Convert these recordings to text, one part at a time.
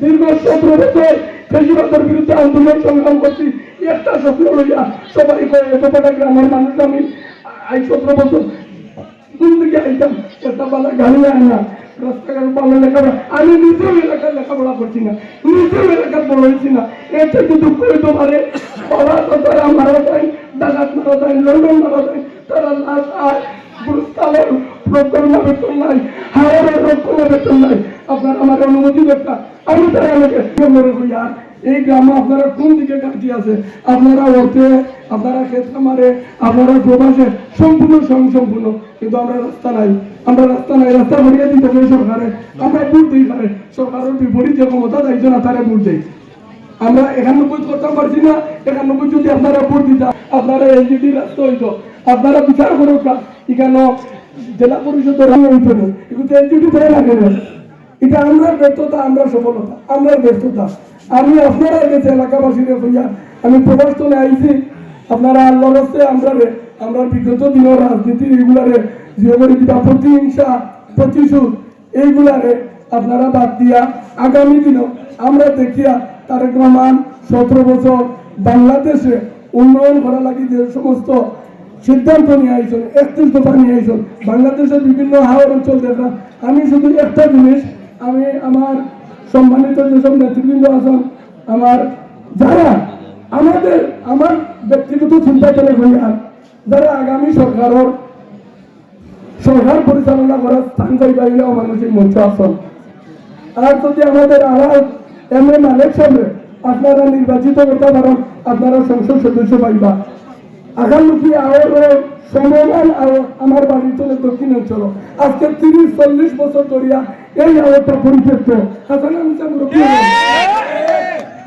দীর্ঘ সতেরো বছর ফেসিবাদের বিরুদ্ধে আন্দোলন সংগ্রাম করছি। একটা স্বপ্ন লইয়া সবাই কয়ে এতটা গ্রামের মানুষ? আমি আই সতেরো বছর স্কুল থেকে আইতাম। একটা বালা গাড়ি আয় না। রাস্তাঘাট ভালো লেখাপড়া। আমি নিজেও এলাকার লেখাপড়া করছি না। নিজেও এলাকার বড় না। এর থেকে দুঃখ হইতে পারে বাবা তো তারা মারা যায় ডাকাত মারা যায়, লন্ডন মারা যায়, তারা লাশ আর পুরস্কারের রক্ষণা বেতন নাই হাওয়ারের রক্ষণা বেতন নাই। আপনার আমার অনুমতি দরকার। আমি তারা আমাকে মনে করি আর এই গ্রামে আপনারা কোন দিকে কাটি আছে? আপনারা ওতে আপনারা ক্ষেত মারে, আপনারা প্রবাসে সম্পূর্ণ সম্পূর্ণ কিন্তু আমরা রাস্তা নাই। আমরা রাস্তা নাই, রাস্তা ভরিয়ে দিতে হবে সরকারে। আমরা ভোট দিই পারে সরকারের বিপরীত যে ক্ষমতা দায়িত্ব না তারা ভোট দেয় আমরা একানব্বই করতে পারছি না। একানব্বই যদি আপনারা ভোট দিতা, আপনারা এলজিডি রাস্তা হইতো। আপনারা বিচার করো এখানে জেলা পরিষদের হইতো না। কিন্তু এলজিডি ধরে লাগে এটা আমরা ব্যর্থতা আমরা সফলতা আমরা ব্যর্থতা। আমি আপনারা গেছে এলাকাবাসীর হইয়া আমি চলে আইছি, আপনারা আল্লাহর হস্তে আমরা আমরা বিগত দিনের রাজনীতি এইগুলারে জিওগরি দিবা প্রতিহিংসা, প্রতিশোধ, এইগুলারে আপনারা বাদ দিয়া আগামী দিনও আমরা দেখিয়া তারেক রহমান সতেরো বছর বাংলাদেশে উন্নয়ন করা লাগি যে সমস্ত সিদ্ধান্ত নিয়ে আইসন একত্রিশ দফা নিয়ে আইসন বাংলাদেশের বিভিন্ন হাওয়ার অঞ্চল দেখা আমি শুধু একটা জিনিস আমি আমার সম্মানিত যেসব নেতৃবৃন্দ আছেন, আমার যারা আমাদের, আমার ব্যক্তিগত চিন্তা করে হইয়া, যারা আগামী সরকারের সরকার পরিচালনা করার স্থান পাইবা হইলেও মানুষের মঞ্চ আসন আর যদি আমাদের আওয়াজ এম এ মালিক সামনে আপনারা নির্বাচিত করতে পারেন, আপনারা সংসদ সদস্য পাইবা। আগামী আওয়ার সমমান আওয়াজ আমার বাড়ি চলে দক্ষিণ অঞ্চল। আজকে তিরিশ, চল্লিশ বছর ধরিয়া এই আওয়াজটা পরিত্যক্ত হাসান আমি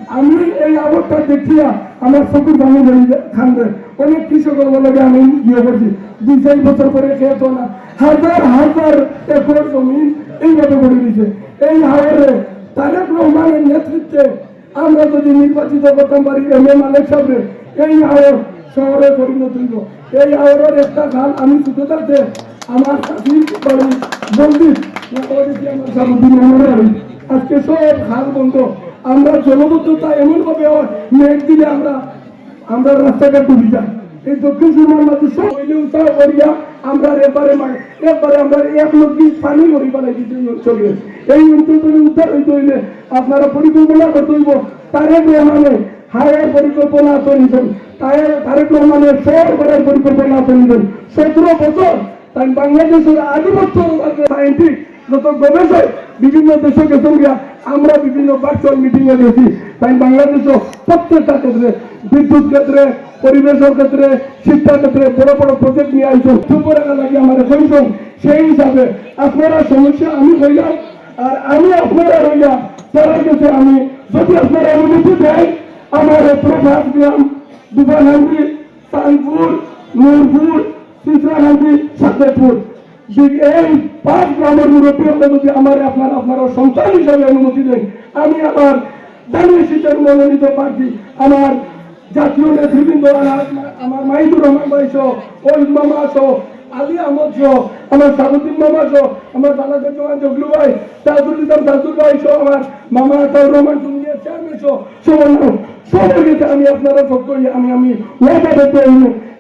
আমি এই আবরটা দেখিয়া আমার চকুর বেরিয়ে খান্দে অনেক কৃষক বলে আমি ইয়ে করছি দুই চার বছর পরে খেয়ে তো না। হাজার হাজার একর জমি এইভাবে করে দিছে এই হাওয়ারে তারেক রহমানের নেতৃত্বে আমরা যদি নির্বাচিত করতে পারি এম এ মালিক সাহেব এই হাওয়ার শহরে পরিণত হইব। এই হাওয়ারের একটা খাল আমি ছুটে থাকতে আমার আজকে সব বন্ধ। আমরা জলবদ্ধতা এমন ভাবে হয় মেঘ দিলে আমরা আমরা রাস্তাঘাট ডুবি যাই। এই দক্ষিণ মাঝে উৎসাহ করিয়া আমরা এবারে এবারে আমরা এক নদী পানি মরি পালাই চলে এই অঞ্চল। থেকে উদ্ধার হইতে হইলে আপনারা পরিকল্পনা করতে হইব। তারেক রহমানে হায়ার পরিকল্পনা তৈরিছেন তারেক রহমানের সব করার পরিকল্পনা তৈরিছেন সতেরো বছর তাই বাংলাদেশের আধিপত্য যত গবেষক বিভিন্ন দেশে গেছেন আমরা বিভিন্ন ভার্চুয়াল মিটিং এ গেছি তাই বাংলাদেশও প্রত্যেকটা ক্ষেত্রে, বিদ্যুৎ ক্ষেত্রে, পরিবেশের ক্ষেত্রে, শিক্ষার ক্ষেত্রে বড় বড় প্রজেক্ট নিয়ে লাগে আমার সেই হিসাবে আপনারা সমস্যা আমি হইলাম আর আমি আপনারা রইলাম তারা গেছে আমি, যদি আপনারা অনুমতি দেয়, আমার প্রভাত গ্রাম দুবানহান্দি কানপুর নূরপুর চিত্রাহান্দি সাদেপুর এই পাঁচ গ্রামের মুরব্বী হলে যদি আমার আপনার আপনার সন্তান হিসাবে অনুমতি দেন। আমি আমার দানের শীতের মনোনীত প্রার্থী, আমার জাতীয় নেতৃবৃন্দ, আমার- মাহিদুর রহমান ভাই সহ ওই মামা সহ, আলী আহমদ সহ, আমার সাবুদ্দিন মামা সহ, আমার বালাগঞ্জ জওয়ান জগলু ভাই তাজুল ইসলাম তাজুল ভাই সহ, আমার মামা তাউর রহমান দুনিয়া চেয়ারম্যান সহ সবার কাছে আমি আপনারা সত্য আমি আমি ওয়াদা করতে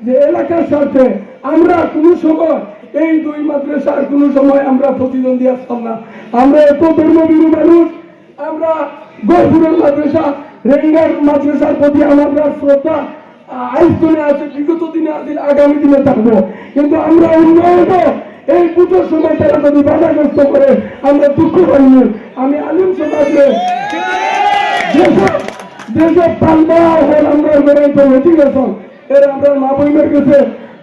যে এলাকার স্বার্থে আমরা কোনো সময়, এই দুই মাদ্রাসার কোনো সময় আমরা প্রতিদ্বন্দ্বী আসতাম না। আমরা এত ধর্মবিরু মানুষ, আমরা গহপুরের মাদ্রাসা, রেঙ্গার মাদ্রাসার প্রতি আমাদের শ্রদ্ধা আছে, বিগত দিনে আছে, আগামী দিনে থাকব। কিন্তু আমরা উন্নয়ন এই পুজোর সময় তারা যদি বাধাগ্রস্ত করে, আমরা দুঃখ পাইনি আমি আলিম সমাজে যেসব পাল্লা হল আমরা এর আমরা মা বইমের গেছে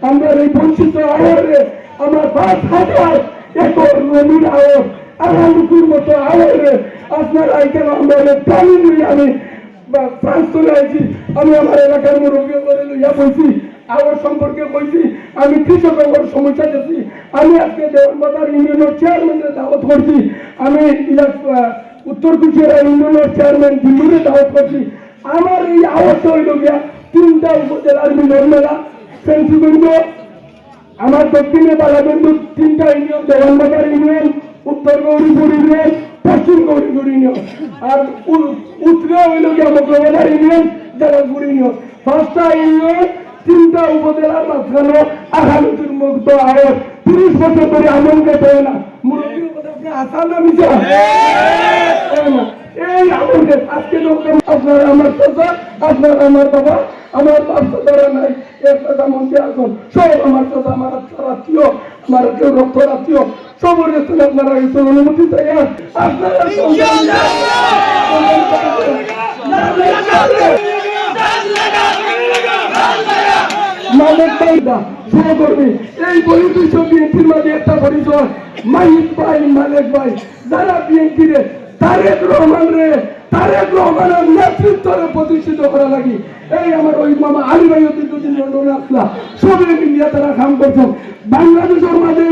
আমরা এই বঞ্চিত আওয়ারে আমরা পাঁচ হাজার একর জমির আওয়ার আগামীর মতো আওয়ারে আপনার আইকেন আমরা প্রাণী নিয়ে আমি ফ্রান্স চলে আসছি আমি আমার এলাকার মুরব্বী করে লইয়া বলছি আমার সম্পর্কে বলছি আমি কৃষকের সমস্যা গেছি আমি আজকে দেওয়ানবাজার ইউনিয়নের চেয়ারম্যানের দাওয়াত করছি, আমি উত্তর কুচিয়ারা ইউনিয়নের চেয়ারম্যান দিল্লিরে দাওয়াত করছি। আমার এই আওয়াজটা হইল গিয়া তিনটা উপজেলার মিলন মেলা ফেন্সিগঞ্জ আমার দক্ষিণে বালাগঞ্জ তিনটা ইউনিয়ন, দেওয়ানবাজার ইউনিয়ন, উত্তর গৌরীপুর ইউনিয়ন, পশ্চিম গৌরীগুড়ি ইউনিয়ন আর উত্তরে হইল গিয়া ইউনিয়ন, জালালপুর ইউনিয়ন। পাঁচটা ইউনিয়ন, তিনটা উপজেলার মাঝখানে আগামীতির মুক্ত আয়োগ তিরিশ বছর ধরে আমলকে দেয় না। মুরব্বীর কথা আপনি আসান না মিশে এই আমলকে আজকে আপনার আমার চাচা, আপনার আমার বাবা, আমার বাপ চাচারা নাই। এক চাচা মন্ত্রী আসুন সব আমার চাচা আমার আত্মীয় আমার কেউ রক্তর আত্মীয় সবর কাছে আপনারা কিছু অনুমতি চাই আপনারা মালিক ভাইদা সহকর্মী এই বৈশিষ্ট্য বিএনপির মাঝে একটা পরিচয় মাহিদ ভাই মালিক ভাই যারা বিএনপি রে তারেক রহমান রে তারেক রহমানের নেতৃত্বে প্রতিষ্ঠিত করা লাগি। এই আমার ওই মামা আলী ভাই অতি দুদিন লন্ডনে আসলা। সবে মিলিয়া তারা কাম করছেন বাংলাদেশের মাঝে